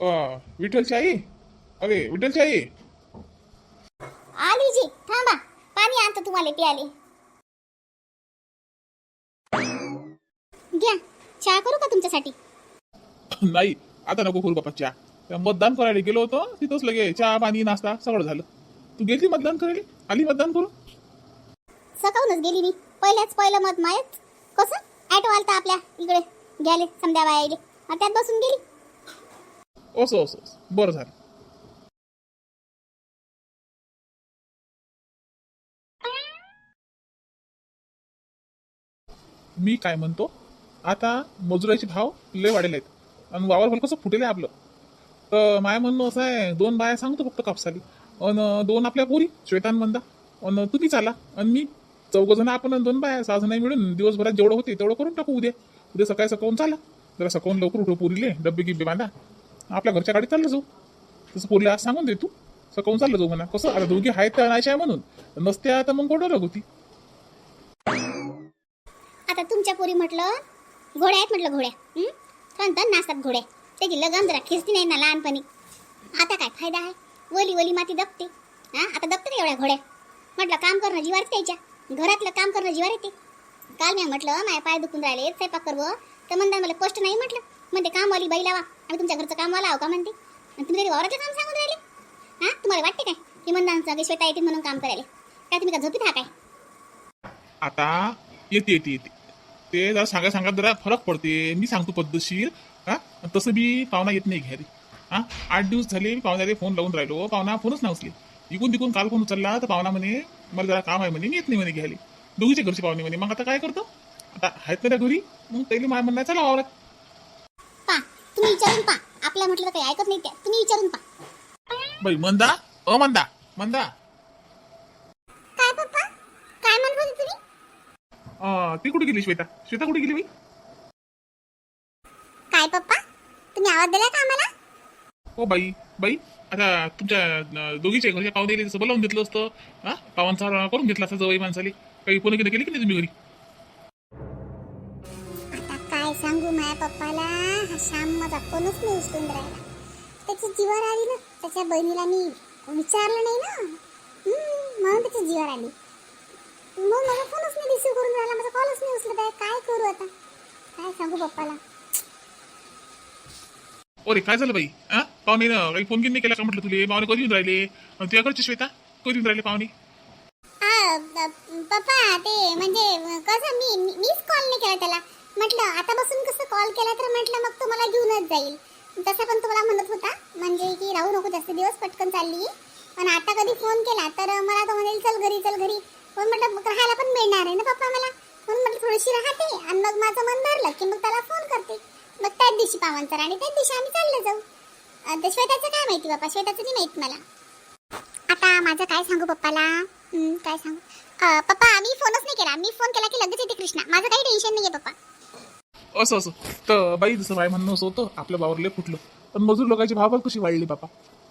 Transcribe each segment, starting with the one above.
आई अरे विठ्ठलची आई आली जी थांबा. पाणी आणतो तुम्हाला प्याले घ्या. चहा करू का तुमच्यासाठी? नाही आता नको करू बापा चहा. मतदान करायला गेलो होतो तिथंच लगे चहा पाणी नाश्ता सगळं झालं. तू गेली मतदान करायला? आली मतदान करू सकाळूनच गेली मी. पहिल्याच पहिलं मत मायच कसं? ॲटो आलता आपल्या इकडे. घ्याले समध्या बायाले आणि त्यात बसून गेली. असं असं असं. बरं झालं मी काय म्हणतो? आता मजुराचे भाव लय वाढले आहेत. आणि वावर कसं फुटेल आहे आपलं. तर माय म्हणणं असं आहे दोन बाया सांगतो फक्त कापसाली. आणि दोन आपल्या पोरी श्वेतान म्हणता आणि तुम्ही चाला. आणि मी चौघजण आपण आणि दोन बाया सहा जण मिळून दिवसभरात जेवढं होते तेवढं करून टाकू उद्या. उद्या सकाळी सकाळून चाला. जरा सकाळून लवकर उठो पुरीले डब्बे गिब्बे बांधा. आपल्या घरच्या गाडीत चाललं जाऊ. तसं पोरीला आज सांगून दे तू. सकाळून चाललं जाऊ म्हणा. कसं? आता दोघी आहेत त्या आणायच्या आहे म्हणून. नसत्या तर मग कोण होती आता तुमच्या पोरी म्हटलं घोड्या आहेत म्हटलं घोड्या. हं? म्हणतात नाचतात घोड्या त्याची लगन जरा खिस्ती नाही ना लहानपणी. आता काय फायदा आहे? वली वली माती दबते. हा? आता दबते का एवढ्या घोड्या. म्हटलं काम करणं जीवार त्याच्या घरातलं काम करणं जीवार येते. काल मी म्हटलं माझ्या पाय दुखून राहिले स्वयंपाक करवं तर म्हणतात मला कष्ट नाही म्हटलं. म्हणते कामवाली बाई लावा. आम्ही तुमच्या घरचं कामवाला आहो का म्हणते? आणि तुम्ही तरी वावरातलं काम सांगून राहिले? हां? तुम्हाला वाटते काय? की म्हणतात श्वेता येते म्हणून काम करायला? काय तुम्ही का झोपीत हा काय? आता येते येते येते. ते जरा सांगा सांगा जरा फरक पडते. मी सांगतो पद्धतशीर. हा? तसं बी पाहुणा येत नाही घ्यायला हां? आठ दिवस झाले मी पाहुण्याला फोन लावून राहिलो. पाहुणा फोनच नाही उचले इकून तिकून काल फोन उचलला तर पाहुणा म्हणे मला जरा काम आहे म्हणे मी येत नाही म्हणे घ्यायला. दोघीचे घरचे पाहुणे म्हणे मग आता काय करतो? आता आहेत ना त्या घरी? मग पहिले माय म्हणणं चला वावरात. तुम्ही विचारून पा आपल्या म्हटलं तर काही ऐकत नाही त्या. तुम्ही विचारून पा बाई मंदा? अ मंदा. मंदा? काय पप्पा? काय म्हणत होते तुम्ही? अं, ती कुठे गेली श्वेता? श्वेता कुठे गेली बाई? काय पप्पा? तुम्ही आवाज दिला का आम्हाला? हो बाई बाई आता तुमच्या अं, दोघीच्या घरच्या पाहुणे तसं बोलावून घेतलं असतं. हा? पावांचा करून घेतला असता जवळ माणसाली. काही फोन केलं केली की नाही तुम्ही घरी? माझ्या पप्पाला? हा श्याम माझा फोनच नाही उचलून राहिला. त्याची जीवार आली ना त्याच्या बहिणीला मी विचारलं नाही ना. म्हणून त्याची जीवार आली. मग माझा फोनच नाही रिसिव्ह करून राहिला माझा कॉलच नाही उचलत आहे. काय करू आता? काय सांगू पप्पाला? अरे काय झालं बाई? हा पाहुणे काही फोन घेऊन नाही केला का म्हटलं तुले? पाहुणे कधी येऊन राहिले? तुझ्याकडची श्वेता? कधी येऊन राहिले पाहुणे? पप्पा ते म्हणजे कसं मी मी- मीच कॉल नाही केला त्याला? म्हटलं आता बसून कसं कॉल केला तर म्हटलं मग तुम्हाला घेऊनच जाईल. तसं पण तुम्हाला म्हणत होता म्हणजे की राहू नको जास्त दिवस पटकन चालली. पण आता कधी फोन केला तर मला तो म्हणेल चल घरी चल घरी. पण म्हटलं राहायला पण मिळणार आहे ना पप्पा मला? म्हणून म्हटलं थोडीशी राहते. आणि मग माझं मन भरलं की मग त्याला फोन करते. मग त्याच दिवशी पावांतर आणि त्याच दिवशी आम्ही चालले जाऊ. अं, श्वेताचं काय माहिती बाप्पा श्वेताचं नाही माहीत मला. आता माझं काय सांगू पप्पाला? काय सांगू? पप्पा आम्ही फोनच नाही केला. मी फोन केला की लगेच येते कृष्णा. माझं काही टेन्शन नाही आहे पप्पा. असं असं. तर बाई जसं बाई म्हणणं असं होतं आपलं बावरले फुटलं. पण मजूर लोकांची भाव कशी वाढली बापा?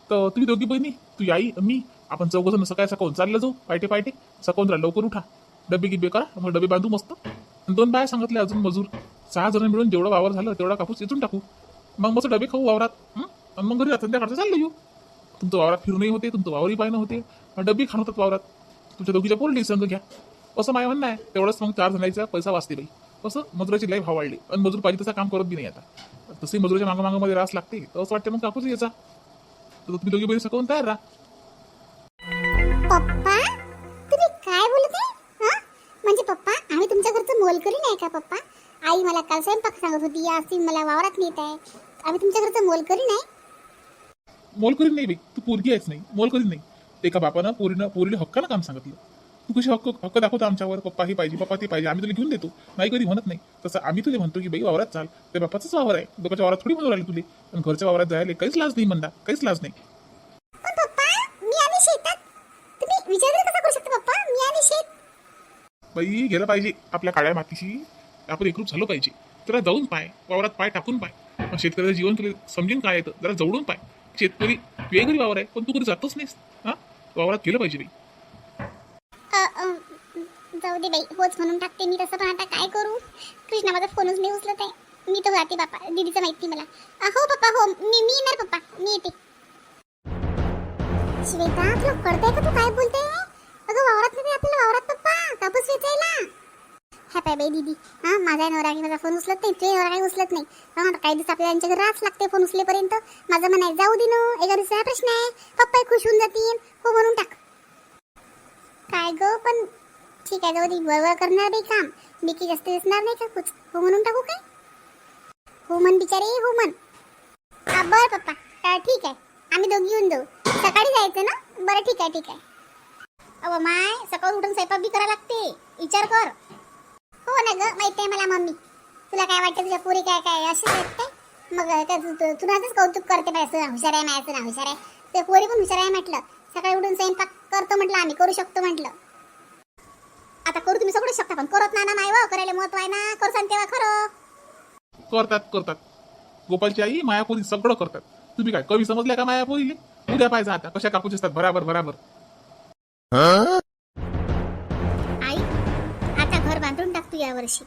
तर तुम्ही दोघी बहिणी तुझी आई मी आपण चौघजण सकाळी सकाळून चाललं जाऊ पायटे पायटे. सकाळून राहा लवकर उठा. डबे गिब्बे करा मग डबे बांधू मस्त. आणि दोन बाया सांगितले अजून मजूर. सहा जण मिळून जेवढा वावर झालं तेवढा कापूस इथून टाकू. मग मस्त डबे खाऊ वावरात. आणि मग घरी संध्याकाळचं चाललं येऊ. तुमचं वावरात फिरूनही होते तुमचं वावरही पाहिणं होते. डबी खाण होतात वावरात. तुमच्या दोघीच्या पोरली संघ घ्या. असं माझ्या म्हणणं आहे. तेवढंच मग चार जणांचा पैसा वाचते बाई. कसं मजुराची लई भाव वाढली. आणि मजूर पाहिजे तसा काम करत बी नाही आता. तसे मजुराच्या मागं मागं रास लागते. तर असं वाटतं मग कापूस याचा. तर तुम्ही दोघी बहिणी सकाळून तयार राहा. पप्पा तुम्ही काय बोलत आहे? हं? म्हणजे पप्पा आम्ही तुमच्या घरचं मोलकरी नाही का पप्पा? आई मला काल स्वयंपाक सांगत होती आज ती मला वावरात नेत आहे. आम्ही तुमच्या घरचं मोलकरी नाही मोल करीन नाही बाई. तू पोरगी आहेस नाही. मोल करीन नाही. एका बापानं पोरीनं पोरीला हक्कानं काम सांगितलं. तू कशी हक्क हक्क दाखवतो आमच्यावर. पप्पा हे पाहिजे पप्पा ते पाहिजे. आम्ही तुला घेऊन देतो. नाही कधी म्हणत नाही. तसं आम्ही तुला म्हणतो की बाई वावरात चाल. ते बापाचाच वावर आहे. लोकांच्या वावरात थोडी म्हणून राहिले तुले. पण घरच्या वावरात जायला काहीच लाज नाही म्हणता. काहीच लाज नाही. पण बाई गेलं पाहिजे आपल्या काळ्या मातीशी आपण एकरूप झालो पाहिजे. जरा जाऊन पाय. वावरात पाय टाकून पाय. मग शेतकऱ्याचं जीवन तुला समजेन काय येतं? जरा जवळून पाय. शेतकरी वेगळी वावर आहे पण तू कधी जातच नाहीस. हा? वावरात गेलं पाहिजे बाई. जाऊ दे बाई होच म्हणून टाकते मी तसं पण आता काय करू? कृष्णा माझा फोनच नाही उचलत आहे. मी तर जाते बापा दीदीचं माहिती मला. हो पप्पा हो मी मी येणार पप्पा मी येते. श्वेता तुला कळतंय का तू? काय बोलते अगं वावरात नाही आपल्याला वावरात पप्पा कापूस वेचायला. हा पाय बाई दीदी. हा माझा नवरा की माझा फोन उचलत नाही तुझ्या नवरा काही उचलत नाही. हा काही दिवस आपल्याला यांच्या घरी लागते फोन उचलेपर्यंत. माझं म्हणाय जाऊ दे ना एका दिवसाचा प्रश्न आहे. पप्पा खुश होऊन जातील. हो म्हणून टाक. काय ग पण ठीक आहे जाऊ दे. वरवर करणार बी काम. मी जास्त दिसणार नाही का? कुछ हो म्हणून टाकू काय? हो म्हण बिचारे हो म्हण हा, बरं पप्पा. ठीक आहे. आम्ही दोघी येऊन जाऊ. सकाळी जायचं ना? बरं ठीक आहे ठीक आहे. अव माय सकाळी उठून स्वयंपाक बी करा लागते. विचार कर. हो ना ग माहिती आहे मला मम्मी. तुला काय वाटतं तुझ्या पुरी काय काय? असं वाटतंय मग काय कौतुक करते बाई हुशार आहे मायाचं ना हुशार आहे. ते पोरी पण हुशार आहे म्हटलं. सकाळी उठून स्वयंपाक करतो म्हटलं आम्ही करू शकतो म्हटलं. करू तुम्ही सगळं शकता पण करत ना ना माय व करायला महत्त्व आहे ना. करसान तेव्हा खरं. करतात करतात. गोपालची आई मायापुरी सगळं करतात. तुम्ही काय कवी समजल्या का मायापुरीले? उद्या पाहिजे आता कशा कापूस असतात? बराबर बराबर. आई आता घर बांधून टाकतो यावर्षी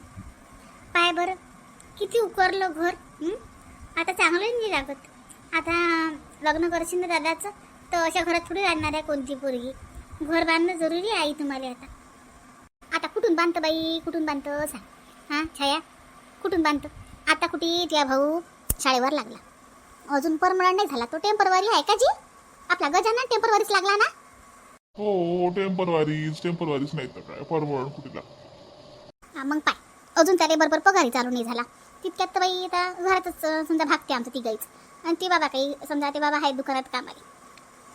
पाय बरं. किती उकरलं घर हं? आता चांगलं नाही लागत. आता लग्न करशील ना दादाचं तर अशा घरात थोडी राहणार आहे कोणती पोरगी. घर बांधणं जरुरी आहे आई तुम्हाला आता. कुठून बांधतं बाई? कुठून बांधतं? सांग. हां छाया कुठून बांधतं? आता कुठे? तुझ्या भाऊ शाळेवर लागला. अजून परमनंट नाही झाला. तो टेम्परवारी आहे का जी? आपला गजानन टेम्परवारीच लागला ना? हो टेम्परवारीज टेम्परवारीज नाही तर काय? परवड कुठेला हा मग पाय. अजून त्याला बरोबर पगारी चालू नाही झाला. तितक्यात तर बाई आता घरातच समजा भागते आमचं तिघाईच आणि ते बाबा काही समजा ते बाबा आहेत दुकानात कामाले.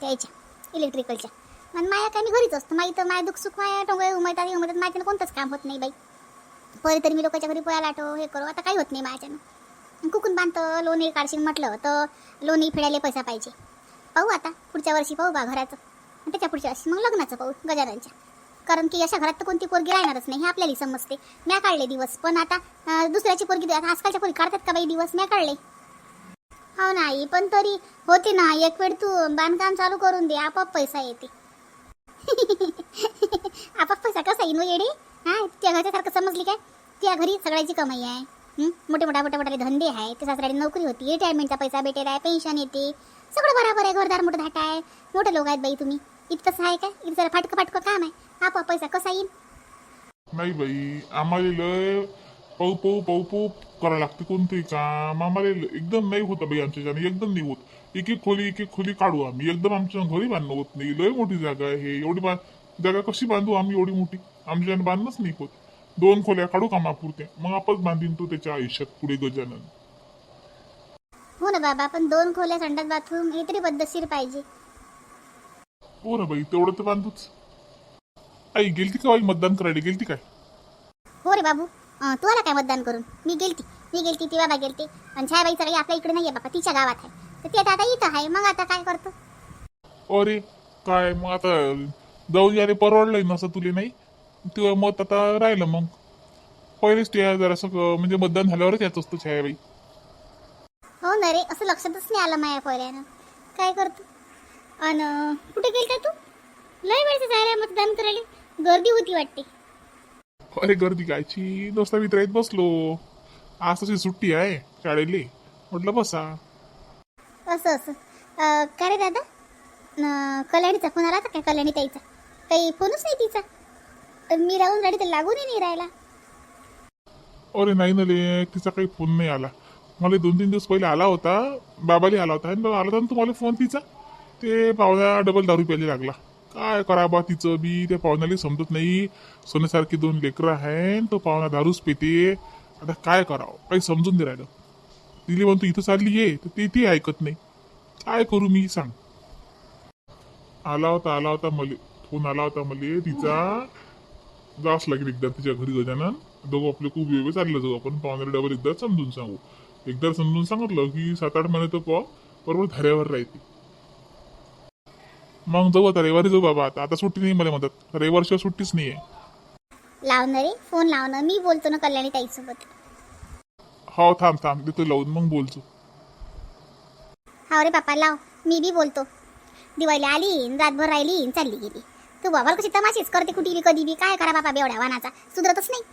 त्याच्या इलेक्ट्रिकलच्या आणि माया काय मी घरीच असतो. माई तर माय दुःख सुख माया टोंगळे उमयतात उमयतात माझ्यानं कोणतंच काम होत नाही बाई. पहिले तरी मी लोकांच्या घरी पोया लाटो हे करू. आता काही होत नाही माझ्यानं कुकून बांधतं लोणी काढशील म्हटलं तर लोणी फेडायला पैसा पाहिजे. पाहू आता पुढच्या वर्षी पाहू बा घराचं. आणि त्याच्या पुढच्या वर्षी मग लग्नाचं पाहू गजाननच्या. कारण की अशा घरात तर कोणती पोरगी राहणारच नाही हे आपल्याला समजते. म्या काढले दिवस पण आता दुसऱ्याची पोरगी आता आजकालच्या पोरी काढतात का बाई दिवस? म्या काढले. हो नाही पण तरी होते ना एक वेळ तू बांधकाम चालू करून दे आपोआप पैसा येते. आपोआप पैसा कसा येईन येडी येडे? हा त्या घरच्यासारखं समजली काय? त्या घरी सगळ्याची कमाई आहे. मोठे मोठ्या मोठ्या मोठे धंदे आहे. त्या सासऱ्याला नोकरी होती रिटायरमेंटचा पैसा भेटेल आहे पेन्शन येते. सगळं बराबर आहे घरदार मोठं धाटा आहे. मोठे लोक आहेत बाई तुम्ही. इतकंच आहे का इथं जरा फाटकं फाटकं काम आहे. आपोआप पैसा कसा येईल? नाही बाई आम्हाला लय पाऊ पाऊ पाऊ पाऊ करावं लागते कोणतंही काम. आम्हाला एकदम नाही होतं बाई आमच्या एकदम नाही होत. एक एक खोली एक एक खोली काढू आम्ही. एकदम आमच्या घरी बांधणं होत नाही. लय मोठी जागा आहे. एवढी बा जागा कशी बांधू आम्ही एवढी मोठी? आमच्याने बांधणंच नाही होत दोन खोल्या काढू कामापुरत्या मग आपच बांधीन तो त्याच्या आयुष्यात पुढे गजानन. हो ना बाबा पण दोन खोल्या संडास बाथरूम हे तरी पद्धतशीर पाहिजे. हो ना बाई तेवढं तर बांधूच. आई गेलती का बाई मतदान करायला? गेलती काय? हो रे बाबू अं, तू आला काय मतदान करून? मी गेलती मी गेलती ती बाबा गेलते. आणि छायाबाई सगळी आपल्या इकडे नाही आहे बाबा तिच्या गावात आहे. तर ती आता आता इथं आहे मग आता काय करतो? अरे काय? मग आता जाऊ अरे परवडलंय नसं तुले नाही ते मत आता राहिलं मग पहिलेच ते जरासं क- म्हणजे मतदान झाल्यावरच याच असतो छायाबाई हो ना रे असं लक्षातच नाही आलं माझ्या पहिल्यानं काय करतो अन कुठे गेल का तू लय वेळचं जायला मतदान करायला गर्दी होती वाटते अरे गर्दी कायची दोस्ता मित्र आहेत बसलो आज तशी सुट्टी आहे शाळेली म्हटलं बसा असं असं अं, काय रे दादा न, कल्याणीचा फोन आला होता काय कल्याणी ताईचा काही फोनच नाही तिचा. मी राहून राहिली तर लागूनही नाही राहिला. अरे नाही ना रे तिचा काही फोन नाही आला. मला दोन तीन दिवस पहिले आला होता बाबाली आला होता. आणि आला होता ना तुम्हाला फोन तिचा? ते पाहुण्या डबल दारू प्यायला लागला. काय करा बा तिचं बी? त्या पाहुण्याला समजत नाही. सोन्यासारखी दोन लेकरं आहे तो पाहुणा दारूच पिते. आता काय करावं? काही समजून नाही राहिलं. तिला म्हणतो इथं चालली ये. तर ते ती ऐकत नाही. काय करू मी? सांग. आला होता आला होता मले. फोन आला होता मले तिचा. जावंच लागेल एकदा तिच्या घरी गजानन. दोघं आपले खूप वेळ चाललं जाऊ. आपण पाहुण्याला डबल एकदा समजून सांगू. एकदा समजून सांगितलं की सात आठ महिने तो पाव बरोबर धाऱ्यावर राहते. मग जाऊ आता रविवारी जाऊ बाबा आता. आता सुट्टी नाही मला म्हणतात रविवारशिवाय सुट्टीच नाही आहे लावणं रे फोन लावणं. मी बोलतो ना कल्याणी ताईसोबत. हो थांब थांब. देतो लावून मग बोलतो. हा रे बापा लाव. मी बी बोलतो. दिवाळी आली रातभर राहिली चालली गेली. तू बाबा कशी तमाशीच करते कुठे बी कधी बी काय करा बाबा बेवड्या वानाचा? सुधरतच नाही.